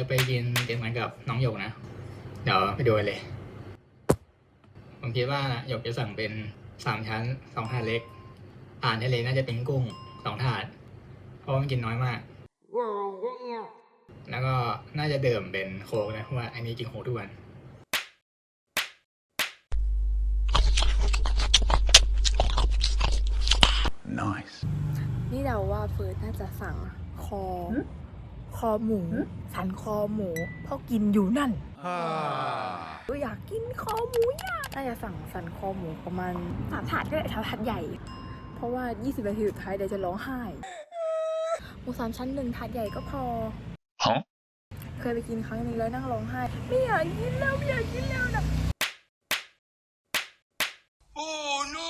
จะไปกินเกมกันกับน้องหยกนะ เดี๋ยวไปดูกันเลย ผมคิดว่าหยกจะสั่งเป็นสามชั้นสองถาดเล็กอ่านทะเลน่าจะเป็นกุ้งสองถาด เพราะว่ามันกินน้อยมาก แล้วก็น่าจะเดิมเป็นโค้กนะเพราะว่าอันนี้กินโค้กทุกวัน Nice. นี่เดาว่าเฟิร์สน่าจะสั่งคอค คอหมู สันคอหมูพ่อกินอยู่นั่นก็อยากกินคอหมูยางน่าจะสั่งสันคอหมูประมาณสามถาดก็ได้ถาดถาดใหญ่ เพราะว่า 20 นาทีสุดท้ายเดี๋ยวจะร้องไห้หมูสามชั้นหนึ่งถาดใหญ่ก็พอเคยไปกินครั้งนึงแล้วนั่งร้องไห้ ไม่อยากกินแล้วไม่อยากกินแล้วนะโอ้ no